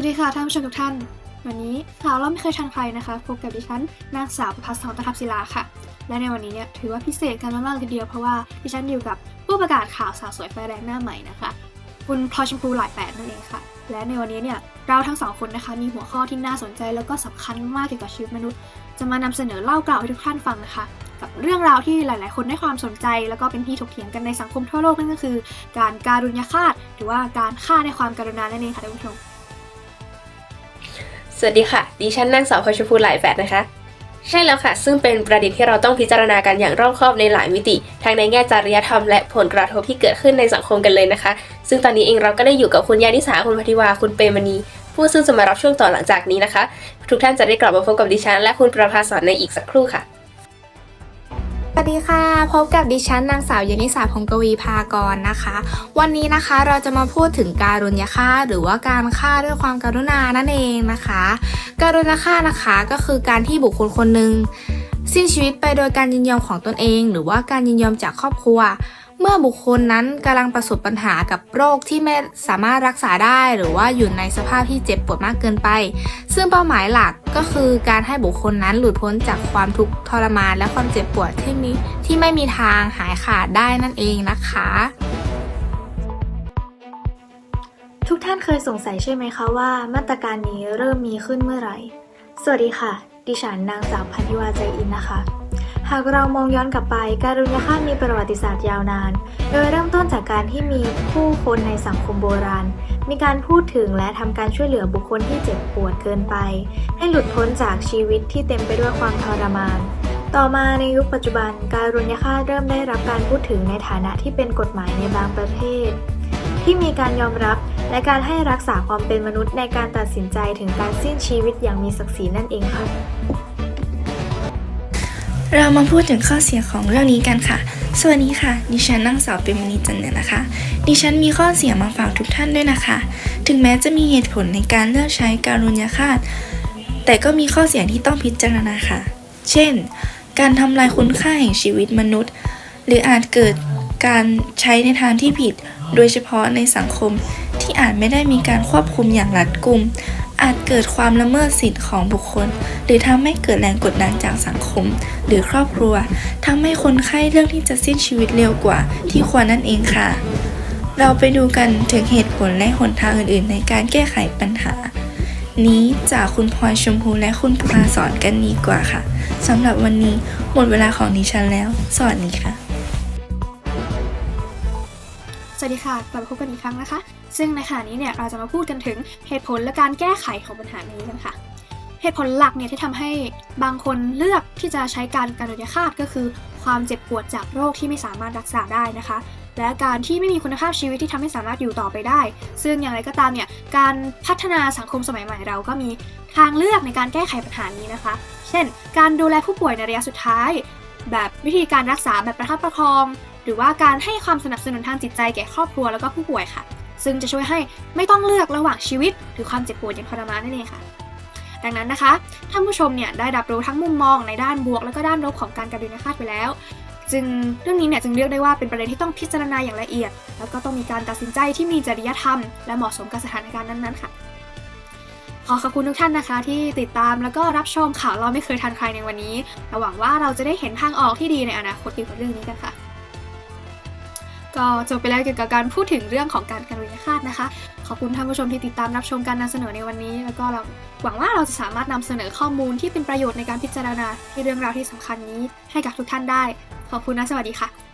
วัสดีค่ะท่านผู้ชมทุกท่าน วันนี้ข่าวเราไม่เคยทันใครนะคะพบกับดิฉันนางสาวประภัสสรตะทับศิลาค่ะ และในวันนี้เนี่ยถือว่าพิเศษกันมากๆเลยทีเดียวเพราะว่าดิฉันอยู่กับผู้ประกาศข่าวสาวสวยไฟแรงหน้าใหม่นะคะ คุณพลอยชมพูหลายแปดนั่นเองค่ะ และในวันนี้เนี่ยเราทั้งสองคนนะคะมีหัวข้อที่น่าสนใจแล้วก็สำคัญมากเกี่ยวกับชีวิตมนุษย์ จะมานำเสนอเล่ากล่าวให้ทุกท่านฟังนะคะ กับเรื่องราวที่หลาย ๆ คนให้ความสนใจ แล้วก็เป็นที่ถกเถียงกันในสังคมทั่วโลกนั่นก็คือ การการุญยฆาตหรือว่าการฆ่าในความการุณานั่นเองค่ะท่านผู้ชม สวัสดีค่ะ ดิฉันนางสาวพชพูหลายแฝดนะคะ ใช่แล้วค่ะ ซึ่งเป็นประเด็นที่เราต้องพิจารณากันอย่างรอบคอบในหลายมิติ ทั้งในแง่จริยธรรมและผลกระทบที่เกิดขึ้นในสังคมกันเลยนะคะ ซึ่งตอนนี้เองเราก็ได้อยู่กับคุณยานิสาคุณพัทิวา คุณเปรมณี ผู้ซึ่งจะมารับช่วงต่อหลังจากนี้นะคะ ทุกท่านจะได้กลับมาพบกับดิฉัน และคุณประภาสอนในอีกสักครู่ค่ะ วัสดีค่ะ พบกับดิฉันนางสาวยนิสาพงกวีภากรนะคะ วันนี้นะคะเราจะมาพูดถึงการุญยฆาตหรือว่าการฆ่าด้วยความการุณานั่นเองนะคะ การุณยฆาตนะคะก็คือการที่บุคคลคนหนึ่งสิ้นชีวิตไปโดยการยินยอมของตนเอง หรือว่าการยินยอมจากครอบครัว เมื่อบุคคลนั้นกำลังประสบปัญหากับโรคที่ไม่สามารถรักษาได้หรือว่าอยู่ในสภาพที่เจ็บปวดมากเกินไป ซึ่งเป้าหมายหลักก็คือการให้บุคคลนั้นหลุดพ้นจากความทุกข์ทรมาน และความเจ็บปวดที่มีที่ไม่มีทางหายขาดได้นั่นเองนะคะ ทุกท่านเคยสงสัยใช่ไหมคะว่า มาตรการนี้เริ่มมีขึ้นเมื่อไหร่ สวัสดีค่ะ ดิฉันนางสาวพันธิวาใจอินนะคะ หากเรามองย้อนกลับไป การุญยฆาตมีประวัติศาสตร์ยาวนาน โดยเริ่มต้นจากการที่มีผู้คนในสังคมโบราณ มีการพูดถึงและทำการช่วยเหลือบุคคลที่เจ็บปวดเกินไป ให้หลุดพ้นจากชีวิตที่เต็มไปด้วยความทรมาน ต่อมาในยุคปัจจุบัน การุญยฆาตเริ่มได้รับการพูดถึงในฐานะที่เป็นกฎหมายในบางประเทศ ที่มีการยอมรับและการให้รักษาความเป็นมนุษย์ในการตัดสินใจถึงการสิ้นชีวิตอย่างมีศักดิ์ศรีนั่นเองค่ะ เรามาพูดถึงข้อเสียของเรื่องนี้กันค่ะ สวัสดีค่ะ ดิฉันนางสาวเปรมณีจันเนยนะคะ ดิฉันมีข้อเสียมาฝากทุกท่านด้วยนะคะ ถึงแม้จะมีเหตุผลในการเลือกใช้การุญยฆาต แต่ก็มีข้อเสียที่ต้องพิจารณาค่ะ เช่น การทำลายคุณค่าแห่งชีวิตมนุษย์ หรืออาจเกิดการใช้ในทางที่ผิด โดยเฉพาะในสังคมที่อาจไม่ได้มีการควบคุมอย่างรัดกุม อาจเกิดความละเมิดสิทธิ์ของบุคคล หรือทำให้เกิดแรงกดดันจากสังคม หรือครอบครัวทำให้คนไข้เลือกที่จะสิ้นชีวิตเร็วกว่าที่ควรนั่นเองค่ะ เราไปดูกันถึงเหตุผลและหนทางอื่นๆ ในการแก้ไขปัญหา นี้จากคุณพลอยชมพูและคุณปราสอนกันดีกว่าค่ะสำหรับวันนี้หมดเวลาของดิฉันแล้ว สวัสดีค่ะสวัสดีค่ะ กลับมาพบกันอีกครั้งนะคะ ซึ่งในขณะนี้เนี่ยเราจะมาพูดกันถึงเหตุผลและการแก้ไขของปัญหานี้กันค่ะ เหตุผลหลักเนี่ยที่ทำให้บางคนเลือกที่จะใช้การการุญยฆาตก็คือ ความเจ็บปวดจากโรคที่ไม่สามารถรักษาได้นะคะและการที่ไม่มีคุณภาพชีวิตที่ทำให้สามารถอยู่ต่อไปได้ ซึ่งอย่างไรก็ตามเนี่ย การพัฒนาสังคมสมัยใหม่เราก็มีทางเลือกในการแก้ไขปัญหานี้นะคะ เช่น การดูแลผู้ป่วยในระยะสุดท้าย แบบวิธีการรักษาแบบประคับประคอง หรือว่าการให้ความสนับสนุนทางจิตใจแก่ครอบครัวแล้วก็ผู้ป่วยค่ะ ซึ่งจะช่วยให้ไม่ต้องเลือกระหว่างชีวิต หรือความเจ็บปวดอย่างทรมานนั่นเองค่ะ ดังนั้นนะคะท่านผู้ชมเนี่ยได้รับรู้ทั้งมุมมองในด้านบวก แล้วก็ด้านลบของการการุญยฆาตไปแล้ว จึงเรื่องนี้เนี่ยจึงเรียกได้ว่าเป็นประเด็นที่ต้องพิจารณาอย่างละเอียด แล้วก็ต้องมีการตัดสินใจที่มีจริยธรรม และเหมาะสมกับสถานการณ์นั้นๆค่ะขอขอบคุณทุกท่านนะคะ ที่ติดตามแล้วก็รับชมข่าวเราไม่เคยทันใครในวันนี้หวังว่าเราจะได้เห็นทางออกที่ดีในอนาคตเกี่ยวกับเรื่องนี้กันค่ะ ก็จบไปแล้วเกี่ยวกับการพูดถึงเรื่องของการการุญยฆาตนะคะ ขอบคุณท่านผู้ชมที่ติดตามรับชมการนำเสนอในวันนี้ แล้วก็เราหวังว่าเราจะสามารถนำเสนอข้อมูลที่เป็นประโยชน์ในการพิจารณาในเรื่องราวที่สำคัญนี้ให้กับทุกท่านได้ ขอบคุณนะสวัสดีค่ะ